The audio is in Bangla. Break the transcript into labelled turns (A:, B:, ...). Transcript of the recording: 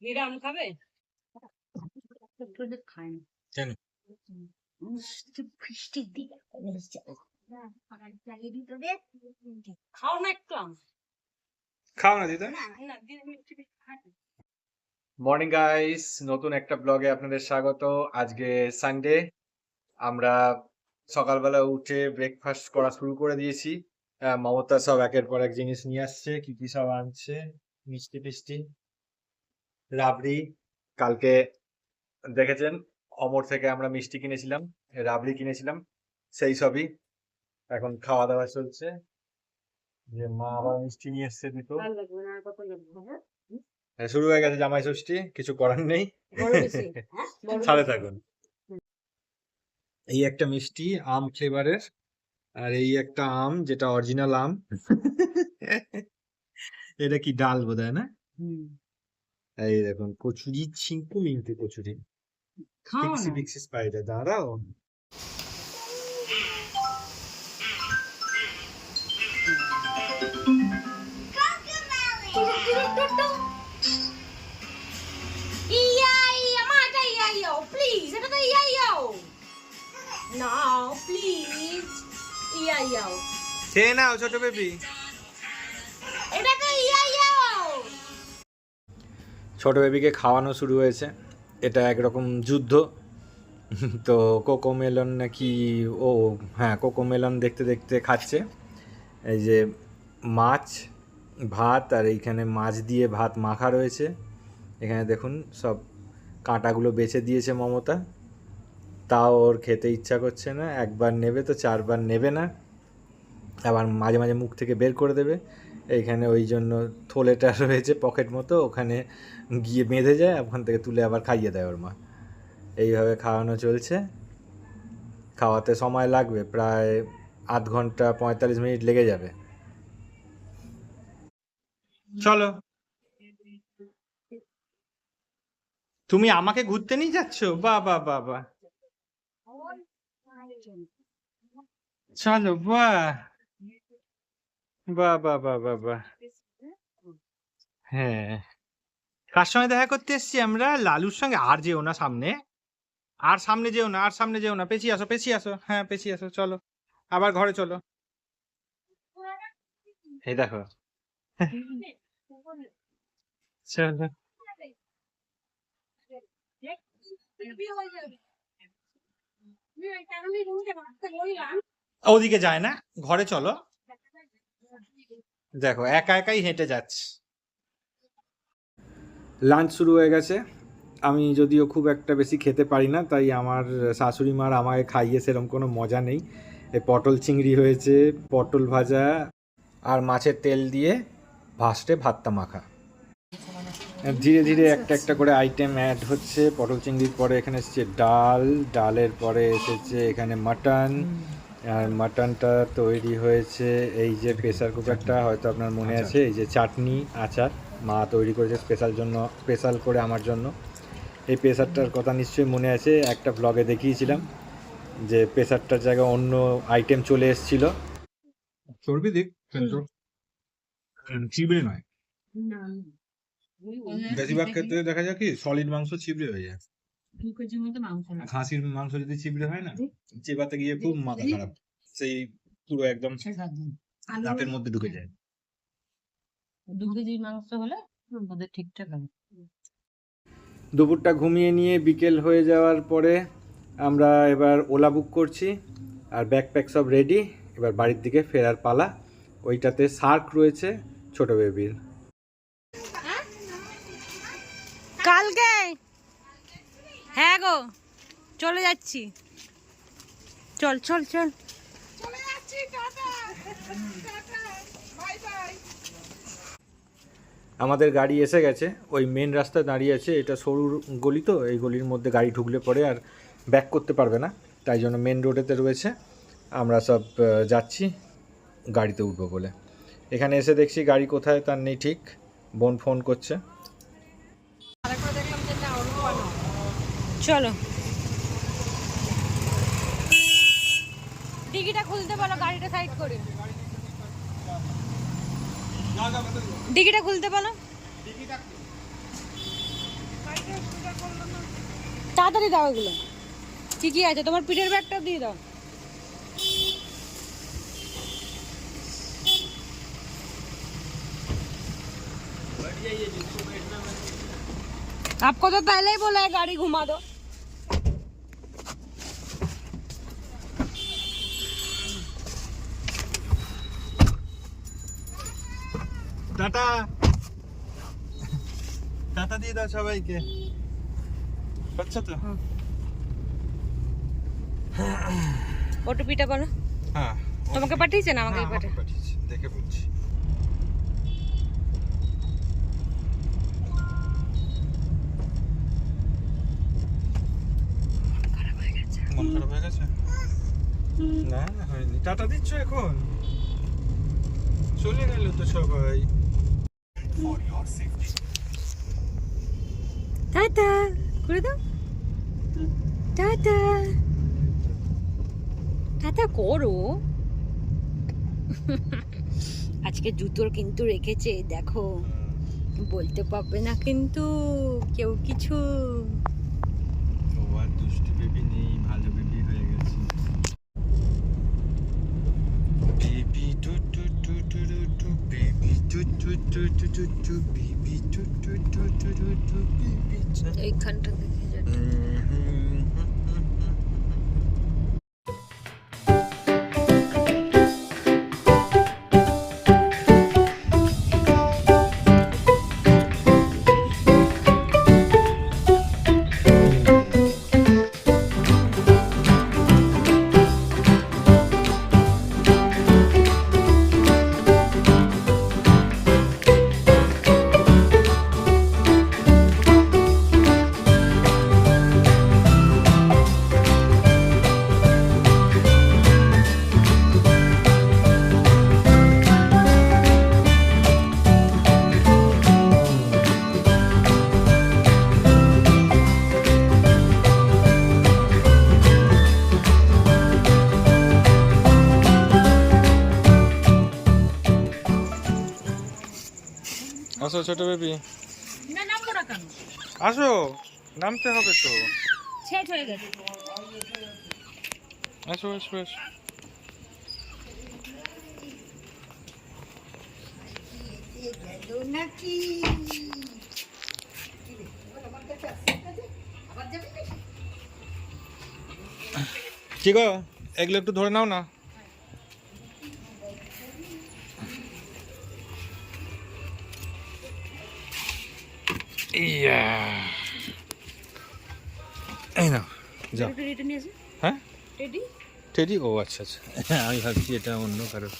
A: নিরাম খাবে?
B: খায় না।
C: কেন?
B: বৃষ্টির
A: খাও না একটু
C: খাও না দিদা। মর্নিং গাইস নতুন একটা ব্লগে আপনাদের স্বাগত। আজকে সানডে আমরা সকালবেলা উঠে ব্রেকফাস্ট করা শুরু করে দিয়েছি। আহ, মমতা সব একের পর এক জিনিস নিয়ে আসছে। কি কি সব আনছে? মিষ্টি টিষ্টি। রাবড়ি কালকে দেখেছেন? অমর থেকে আমরা মিষ্টি কিনেছিলাম রাবড়ি কিনেছিলাম সেই সবই এখন খাওয়া দাওয়া চলছে। যে মা আবার মিষ্টি নিয়ে এসছে দুটো।
A: হ্যাঁ?
C: হ্যাঁ, শুরু হয়ে গেছে জামাই ষষ্ঠী কিছু করার নেই।
A: হ্যাঁ?
C: সাথে থাকুন। এই একটা মিষ্টি আম ফ্লেভারের আর এই একটা আম যেটা অরিজিনাল আম। এটা কি ডাল বোধ হয় না। এই দেখুন কচুরি ছিঙ্কু মিন্টু কচুরি পিক্সি পিক্সি স্পাইডার দাঁড়াও
A: ইয়া মাটা ইয়া ইয়া প্লিজ এটা তো ইয়া
C: ছোট বেবিকে খাওয়ানো শুরু হয়েছে। এটা একরকম যুদ্ধ। তো কোকো মেলন নাকি ও হ্যাঁ কোকো মেলন দেখতে দেখতে খাচ্ছে। এই যে মাছ, ভাত আর এইখানে মাছ দিয়ে ভাত মাখা রয়েছে। এখানে দেখুন সব কাঁটাগুলো বেছে দিয়েছে মমতা। তাও ওর খেতে ইচ্ছা করছে না। একবার নেবে তো চারবার নেবে না। আবার মাঝে মাঝে মুখ থেকে বের করে দেবে। এইখানে ওই জন্য থলেটা রয়েছে পকেট মতো, ওখানে গিয়ে বেঁধে যায়, ওখান থেকে তুলে আবার খাইয়ে দেয় ওর মা। এইভাবে খাওয়ানো চলছে। খাওয়াতে সময় লাগবে, প্রায় আধ ঘণ্টা পঁয়তাল্লিশ মিনিট লেগে যাবে। চলো। তুমি আমাকে ঘুরতে নিয়ে যাচ্ছ? বা বা বা বা। চলো, বাহ। বাহ বাহ বাহ বাহ বাহ। হ্যাঁ। কার সঙ্গে দেখা করতে এসছি আমরা? লালুর সঙ্গে। আর যেও না সামনে। আর সামনে যেও না, আর সামনে যেও না। পেছিয়ে আসো পেছিয়ে আসো। হ্যাঁ পেছিয়ে আসো, চলো। আবার ঘরে চলো। এই দেখো। চলো। ওদিকে যায় না? ঘরে চলো। দেখো, একা একাই হেঁটে যাচ্ছে। লাঞ্চ শুরু হয়ে গেছে। আমি যদিও খুব একটা বেশি খেতে পারি না, তাই আমার শাশুড়ি মার আমাকে খাইয়ে সেরকম কোনো মজা নেই। পটল চিংড়ি হয়েছে, পটল ভাজা আর মাছের তেল দিয়ে ভাসটে ভাতটা মাখা। ধীরে ধীরে একটা একটা করে আইটেম অ্যাড হচ্ছে। পটল চিংড়ির পরে এখানে এসেছে ডাল, ডালের পরে এসেছে এখানে মাটন আর মাটনটা তৈরি হয়েছে এই যে প্রেসার কুকারটা হয়তো আপনার মনে আছে এই যে চাটনি আচার। মা তৈরি করেছে স্পেশাল জন্য স্পেশাল করে আমার জন্য। এই প্রেসারটার কথা নিশ্চয়ই মনে আছে একটা ব্লগে দেখিয়েছিলাম যে প্রেসারটার জায়গায় অন্য আইটেম চলে এসেছিল।
D: চর্বি দিক কিন্তু চিবড়ে নয়। বেশিরভাগ ক্ষেত্রে দেখা যায় কি সলিড মাংস চিবড়ে হয়ে যায়।
B: দু কেজির মতো মাংস না
D: খাসির মাংস যদি চিবড়ে হয় না চেবাতে গিয়ে খুব মাথা খারাপ। সেই পুরো একদম দাঁতের মধ্যে ঢুকে যায়।
B: দু কেজির মাংস হলে আমাদের ঠিকঠাক হবে
C: দুপুরটা ঘুমিয়ে নিয়ে বিকেল হয়ে যাওয়ার পরে আমরা এবার ওলা বুক করছি আর ব্যাকপ্যাক সব রেডি। এবার বাড়ির দিকে ফেরার পালা। ওইটাতে সার্ক রয়েছে ছোট বেবির।
A: হ্যাঁ গো চলে যাচ্ছি। চল চল চল।
C: আমাদের গাড়ি এসে গেছে। ওই মেন রাস্তায় দাঁড়িয়ে আছে। এটা সরু গলি তো এই গলির মধ্যে গাড়ি ঢুকলে পরে আর ব্যাক করতে পারবে না। তাই জন্য মেন রোডেতে রয়েছে। আমরা সব যাচ্ছি। গাড়িতে উঠবো বলে। এখানে এসে দেখছি গাড়ি কোথায় তার নেই ঠিক। বোন ফোন করছে।
A: চলো ডিগিটা খুলতে বলো গাড়িটা সাইড করে ডিগিটা খুলতে বলো তাড়াতাড়ি দাও এগুলো ঠিকই আছে তোমার পিঠের ব্যাগটা দিয়ে দাও आपको तो पहले ही बोला है गाड़ी घुमा दो
C: টাটা। টাটা দিয়ে দাও সবাইকে। আচ্ছা তো?
A: ওটুপিটা বলো।
C: হ্যাঁ
A: তোমাকে পাঠিয়েছেন আমাকে
C: হ্যাঁ,
A: পাঠিয়ে
C: আমাকে পাঠিয়েছে? দেখে বলছি। মন খারাপ হয়ে গেছে? না না হয়নি। টাটা দিচ্ছ এখন? চলে গেল তো সবাই।
A: টাটা, করে দাও। টাটা। টাটা করো। আজকে জুতোর কিন্তু রেখেছে, দেখো। বলতে পারবে না কিন্তু কেউ কিছু।
C: দুষ্টু
A: এইখানটা দেখে যাচ্ছে
C: আসো ছোট বেবি?
A: না নামবো না কেন?
C: আসো নামতে হবে তো।
A: শেষ হয়ে গেছে।
C: আসো আসো আসো কি গো এগুলো একটু ধরে নাও না। ইয়া এই না যাও।
A: আসে
C: হ্যাঁ? টেডি ও আচ্ছা আচ্ছা। আমি ভাবছি এটা অন্য কারোর